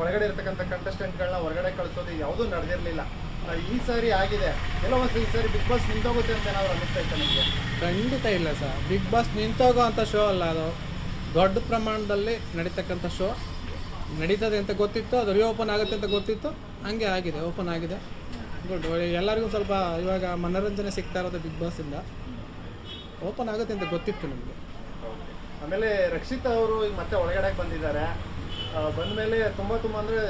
ಒಳಗಡೆ ಇರ್ತಕ್ಕಂಥ ಕಂಟೆಸ್ಟೆಂಟ್ಗಳನ್ನ ಹೊರಗಡೆ ಕಳಿಸೋದು ಯಾವುದೂ ನಡೆದಿರಲಿಲ್ಲ. ಈ ಸಾರಿ ಆಗಿದೆ. ಕೆಲವೊಂದು ಒಂದು ಈ ಸಾರಿ ಬಿಗ್ ಬಾಸ್ ನಿಂತೋಗುತ್ತೆ ಅಂತ ಏನಾದ್ರು ಅನಿಸ್ತಾ ಇತ್ತು ನಿಮಗೆ? ಖಂಡಿತ ಇಲ್ಲ ಸರ್. ಬಿಗ್ ಬಾಸ್ ನಿಂತೋಗೋ ಅಂಥ ಶೋ ಅಲ್ಲ ಅದು. ದೊಡ್ಡ ಪ್ರಮಾಣದಲ್ಲಿ ನಡೀತಕ್ಕಂಥ ಶೋ ನಡೀತದೆ ಅಂತ ಗೊತ್ತಿತ್ತು ಅದು ರಿಓಪನ್ ಆಗುತ್ತೆ ಅಂತ ಗೊತ್ತಿತ್ತು. ಹಂಗೆ ಆಗಿದೆ ಓಪನ್ ಆಗಿದೆ. ಗುಡ್ ಎಲ್ಲರಿಗೂ ಸ್ವಲ್ಪ ಇವಾಗ ಮನೋರಂಜನೆ ಸಿಗ್ತಾ ಇರೋದು ಬಿಗ್ ಬಾಸಿಂದ ಓಪನ್ ಆಗುತ್ತೆ ಅಂತ ಗೊತ್ತಿತ್ತು ನಮಗೆ. ಆಮೇಲೆ ರಕ್ಷಿತ್ ಅವರು ಈಗ ಮತ್ತೆ ಒಳಗಡೆ ಬಂದಿದ್ದಾರೆ. ಬಂದಮೇಲೆ ತುಂಬ ತುಂಬ ಅಂದರೆ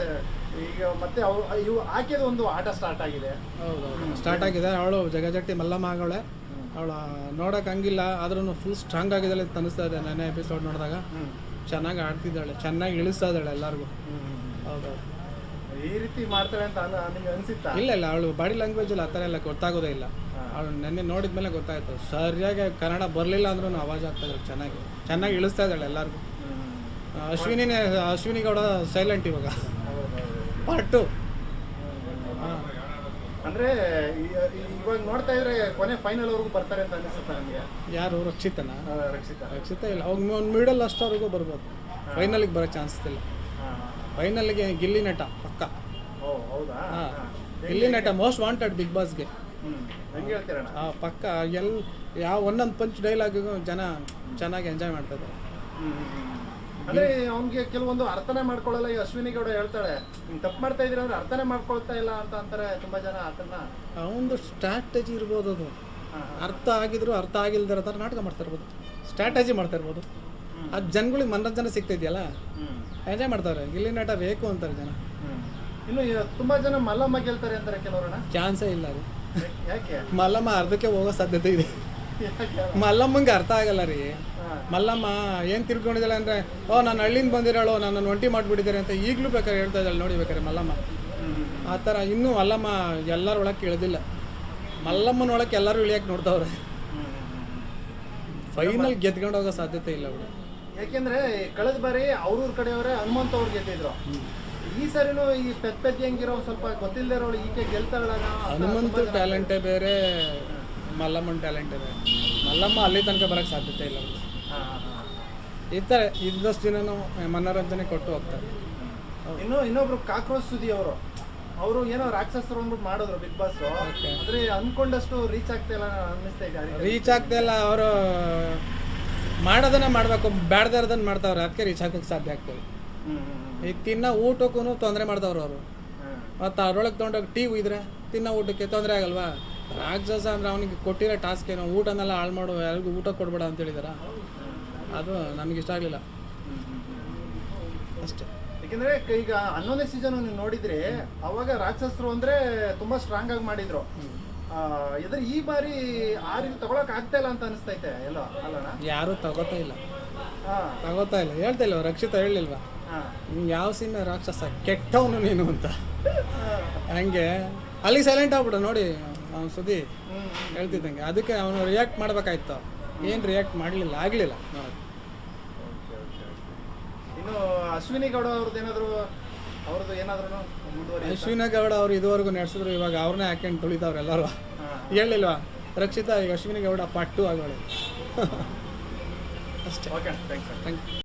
ಈಗ ಮತ್ತೆ ಅವ್ರು ಇವು ಆಕೆದು ಒಂದು ಆಟ ಸ್ಟಾರ್ಟ್ ಆಗಿದೆ. ಹೌದು ಸ್ಟಾರ್ಟ್ ಆಗಿದೆ. ಅವಳು ಜಗಜಟ್ಟಿ ಮಲ್ಲಮ್ಮ ಆಗೋಳೆ ಅವಳು ನೋಡೋಕೆ ಹಂಗಿಲ್ಲ ಆದ್ರೂ ಫುಲ್ ಸ್ಟ್ರಾಂಗ್ ಆಗಿದ್ದಾಳೆ ಅಂತ ಅನಿಸ್ತಾ ಇದೆ ನೆನೆ ಎಪಿಸೋಡ್ ನೋಡಿದಾಗ. ಚೆನ್ನಾಗಿ ಆಡ್ತಿದ್ದಾಳೆ ಚೆನ್ನಾಗಿ ಇಳಿಸ್ತಾ ಇದ್ದಾಳೆ ಎಲ್ಲರಿಗೂ. ಈ ರೀತಿ ಮಾಡ್ತಾರೆ ಅಂತ ನಿಮ್ಗೆ ಅನ್ಸಿತ್ತಾ? ಇಲ್ಲ ಇಲ್ಲ. ಅವಳು ಬಾಡಿ ಲ್ಯಾಂಗ್ವೇಜಲ್ಲಿ ಆ ಥರ ಎಲ್ಲ ಗೊತ್ತಾಗೋದೇ ಇಲ್ಲ. ಅವಳು ನೆನ್ನೆ ನೋಡಿದ ಮೇಲೆ ಗೊತ್ತಾಯ್ತು. ಸರಿಯಾಗಿ ಕನ್ನಡ ಬರಲಿಲ್ಲ ಅಂದ್ರೂ ಆವಾಜ್ ಆಗ್ತಾ ಇದ್ದಾಳೆ ಚೆನ್ನಾಗಿ. ಚೆನ್ನಾಗಿ ಇಳಿಸ್ತಾ ಇದ್ದಾಳೆ ಎಲ್ಲರಿಗೂ. ಅಶ್ವಿನಿನೇ ಅಶ್ವಿನಿ ಗೌಡ ಸೈಲೆಂಟ್ ಇವಾಗ. ಪಾರ್ಟ್ ಟು ಅಂದ್ರೆ ಇವಾಗ ನೋಡ್ತಾ ಇದ್ರೆ ಕೊನೆ ಫೈನಲ್ ಬರ್ತಾರೆ ಅಂತ ಅನಿಸುತ್ತೆ ನಮಗೆ. ಯಾರು? ರಕ್ಷಿತನ? ರಕ್ಷಿತ. ರಕ್ಷಿತಾ ಇಲ್ಲ. ಅವಾಗ ಒಂದು ಮಿಡಲ್ ಅಷ್ಟವರೆಗೂ ಬರ್ಬೋದು. ಫೈನಲಿಗೆ ಬರೋ ಚಾನ್ಸ್ ಇಲ್ಲ. ಫೈನಲ್ ಫೈನಲ್ಗೆ ಗಿಲ್ಲಿ ನಟ ಪಕ್ಕ. ಹೌದಾ? ಹಾಂ. ಹಾ. ಗಿಲ್ಲಿ ನಟ ಮೋಸ್ಟ್ ವಾಂಟೆಡ್ ಬಿಗ್ ಬಾಸ್ಗೆ ಆ ಪಕ್ಕ. ಎಲ್ ಯಾವ ಒಂದೊಂದು ಪಂಚ್ ಡೈಲಾಗಿಗೂ ಜನ ಚೆನ್ನಾಗಿ ಎಂಜಾಯ್ ಮಾಡ್ತಾ ಇದ್ದಾರೆ ಅಂದ್ರೆ ಅವ್ನಿಗೆ ಕೆಲವೊಂದು ಅರ್ಥನೆ ಮಾಡ್ಕೊಳ್ಳಲ್ಲ ಈ ಅಶ್ವಿನಿ ಗೌಡ ಹೇಳ್ತಾಳೆ ಹಿಂಗ್ ತಪ್ಪು ಮಾಡ್ತಾ ಇದೀರ ಅಂದ್ರೆ ಅರ್ಥನೆ ಮಾಡ್ಕೊಳ್ತಾ ಇಲ್ಲ ಅಂತ ಅಂತಾರೆ ತುಂಬಾ ಜನ ಅದನ್ನ ಅವನದು ಸ್ಟ್ರಾಟಜಿ ಇರ್ಬೋದು ಅದು. ಅರ್ಥ ಆಗಿದ್ರು ಅರ್ಥ ಆಗಿಲ್ದಿರೋ ಥರ ನಾಟಕ ಮಾಡ್ತಾ ಇರ್ಬೋದು. ಸ್ಟ್ರಾಟಜಿ ಮಾಡ್ತಾ ಇರ್ಬೋದು. ಆ ಜನಗಳಿಗೆ ಮನರಂಜನೆ ಸಿಗ್ತಿದೆಯಲ್ಲ ಇದೆಯಲ್ಲ? ಎಂಜಾಯ್ ಮಾಡ್ತಾರೆ ಗಿಲ್ಲಿ ನಾಟ ಬೇಕು ಅಂತಾರೆ ಜನ. ಇನ್ನು ಈ ತುಂಬಾ ಜನ ಮಲ್ಲಮ್ಮ ಗೆಲ್ತಾರೆ ಅಂತಾರೆ ಕೆಲವರನ್ನ. ಚಾನ್ಸೇ ಇಲ್ಲ ಅದು. ಯಾಕೆ? ಮಲ್ಲಮ್ಮ ಅರ್ಧಕ್ಕೆ ಹೋಗೋ ಸಾಧ್ಯತೆ ಇದೆ. ಮಲ್ಲಮ್ಮಂಗೆ ಅರ್ಥ ಆಗಲ್ಲ ರೀ. ಮಲ್ಲಮ್ಮ ಏನು ತಿಳ್ಕೊಂಡಿದ್ದಾಳೆ ಅಂದರೆ ಓ ನಾನು ಹಳ್ಳಿಂದ ಬಂದಿರೋಳು ನನ್ನನ್ನು ಒಂಟಿ ಮಾಡಿಬಿಟ್ಟಿದ್ದಾರೆ ಅಂತ ಈಗಲೂ ಬೇಕಾದ್ರೆ ಹೇಳ್ತಾ ಇದ್ದಾಳೆ ನೋಡಿ ಬೇಕಾದ್ರೆ ಮಲ್ಲಮ್ಮ. ಆ ಥರ ಇನ್ನೂ ಮಲ್ಲಮ್ಮ ಎಲ್ಲರೊಳಕ್ಕೆ ಇಳಿದಿಲ್ಲ ಮಲ್ಲಮ್ಮನೊಳಕ್ಕೆ ಎಲ್ಲರೂ ಇಳಿಯಕ್ಕೆ ನೋಡ್ತಾವ್ರೆ. ಫೈನಲ್ ಗೆದ್ಕೊಂಡು ಹೋಗೋ ಸಾಧ್ಯತೆ ಇಲ್ಲ ಅವಳು ಯಾಕೆಂದ್ರೆ ಕಳೆದ ಬಾರಿ ಅವ್ರೂರ್ ಕಡೆಯವರೇ ಹನುಮಂತ ಅವ್ರು ಗೆದ್ದಿದ್ರು. ಈ ಸರಿನೂ ಈ ಪೆತ್ ಪೆದ್ ಹೆಂಗಿರೋ ಸ್ವಲ್ಪ ಗೊತ್ತಿಲ್ಲದೆ ಈಕೆ ಗೆಲ್ತಾಳ ಹನುಮಂತ ಟ್ಯಾಲೆಂಟೇ ಬೇರೆ. ಮಲ್ಲಮ್ಮನ ಟ್ಯಾಲೆಂಟ್ ಇದೆ. ಮಲ್ಲಮ್ಮ ಅಲ್ಲಿ ತನಕ ಬರೋಕ್ಕೆ ಸಾಧ್ಯತೆ ಇಲ್ಲ ಅವ್ರು ಈ ಥರ ಇದ್ದಷ್ಟು ದಿನನೂ ಮನೋರಂಜನೆ ಕೊಟ್ಟು ಹೋಗ್ತಾರೆ. ಇನ್ನು ಇನ್ನೊಬ್ರು ಕಾಕ್ರೋಚ್ ಸುದಿ ಅವರು. ಅವರು ಏನೋ ರಾಕ್ಷಸರು ಅಂದ್ಬಿಟ್ಟು ಮಾಡಿದ್ರು ಬಿಗ್ ಬಾಸ್. ಅಂದರೆ ಅನ್ಕೊಂಡಷ್ಟು ರೀಚ್ ಆಗ್ತಾ ಇಲ್ಲ ಅನ್ನಿಸ್ತಾ ಇದೆ ರೀಚ್ ಆಗ್ತಾ ಇಲ್ಲ ಅವರು ಮಾಡೋದನ್ನ ಮಾಡಬೇಕು ಬ್ಯಾಡ್ದೇ ಇರೋದನ್ನ ಮಾಡ್ತಾವ್ರೆ. ಅದಕ್ಕೆ ರೀಚ್ ಆಗೋಕ್ಕೆ ಸಾಧ್ಯ ಆಗ್ತದೆ. ಈಗ ತಿನ್ನೋ ಊಟಕ್ಕೂ ತೊಂದರೆ ಮಾಡ್ತಾವ್ರು ಅವರು. ಮತ್ತು ಅದ್ರೊಳಗೆ ತೊಗೊಂಡೋಗಿ ಟೀ ಇದ್ರೆ ತಿನ್ನೋ ಊಟಕ್ಕೆ ತೊಂದರೆ ಆಗಲ್ವಾ? ರಾಕ್ಷಸ ಅಂದ್ರೆ ಅವನಿಗೆ ಕೊಟ್ಟಿರೋ ಟಾಸ್ಕ್ ಏನೋ ಊಟನೆಲ್ಲ ಹಾಳು ಮಾಡು ಯಾರಿಗೂ ಊಟ ಕೊಡ್ಬೇಡ ಅಂತ ಹೇಳಿದಾರ? ಅದು ನಮಗೆ ಇಷ್ಟ ಆಗಲಿಲ್ಲ. ಅಷ್ಟೇ. ಯಾಕೆಂದ್ರೆ ಈಗ ಹನ್ನೊಂದನೇ ಸೀಸನ್ ನೀವು ನೋಡಿದ್ರೆ ಅವಾಗ ರಾಕ್ಷಸರು ಅಂದ್ರೆ ತುಂಬಾ ಸ್ಟ್ರಾಂಗ್ ಆಗಿ ಮಾಡಿದ್ರು. ಇದ್ರ ಈ ಬಾರಿ ಆ ರೀತಿ ತಗೊಳಕ್ ಆಗ್ತಾ ಇಲ್ಲ ಅಂತ ಅನಿಸ್ತೈತೆ ಎಲ್ಲೋ ಅಲ್ಲಣ್ಣ ಯಾರೂ ತಗೋತಾ ಇಲ್ಲ. ಹಾ. ತಗೋತಾ ಇಲ್ಲ. ಹೇಳ್ತಾ ಇಲ್ವ ರಕ್ಷಿತ ಹೇಳಿಲ್ವಾ ಹಾ. ನೀನು ಯಾವ ಸೀಮೆ ರಾಕ್ಷಸ ಕೆಟ್ಟವನು ನೀನು ಅಂತ. ಹಂಗೆ. ಅಲ್ಲಿ ಸೈಲೆಂಟ್ ಆಗ್ಬಿಡ ನೋಡಿ. ಅವ್ನು ಹ್ಮ್ ಹೇಳ್ತಿದ್ದಂಗೆ. ಅದಕ್ಕೆ ಅವನು ರಿಯಾಕ್ಟ್ ಮಾಡ್ಬೇಕಾಯ್ತು. ಏನು ರಿಯಾಕ್ಟ್ ಮಾಡಲಿಲ್ಲ ಆಗಲಿಲ್ಲ. ಇನ್ನು ಅಶ್ವಿನಿ ಗೌಡ ಅವ್ರದ್ದು ಏನಾದರೂ ಅವ್ರದ್ದು ಏನಾದ್ರೂ ಅಶ್ವಿನಿ ಗೌಡ ಅವ್ರು ಇದುವರೆಗೂ ನಡೆಸಿದ್ರು ಇವಾಗ ಅವ್ರನ್ನೇ ಹಾಕೊಂಡು ತುಳಿತಾವ್ರು ಎಲ್ಲರೂ. ಹೇಳಿಲ್ವಾ? ರಕ್ಷಿತಾ ಈಗ ಅಶ್ವಿನಿ ಗೌಡ ಪಟ್ಟು ಆಗೋಳಿ. ಅಷ್ಟೇ ಓಕೆ ಥ್ಯಾಂಕ್ ಯು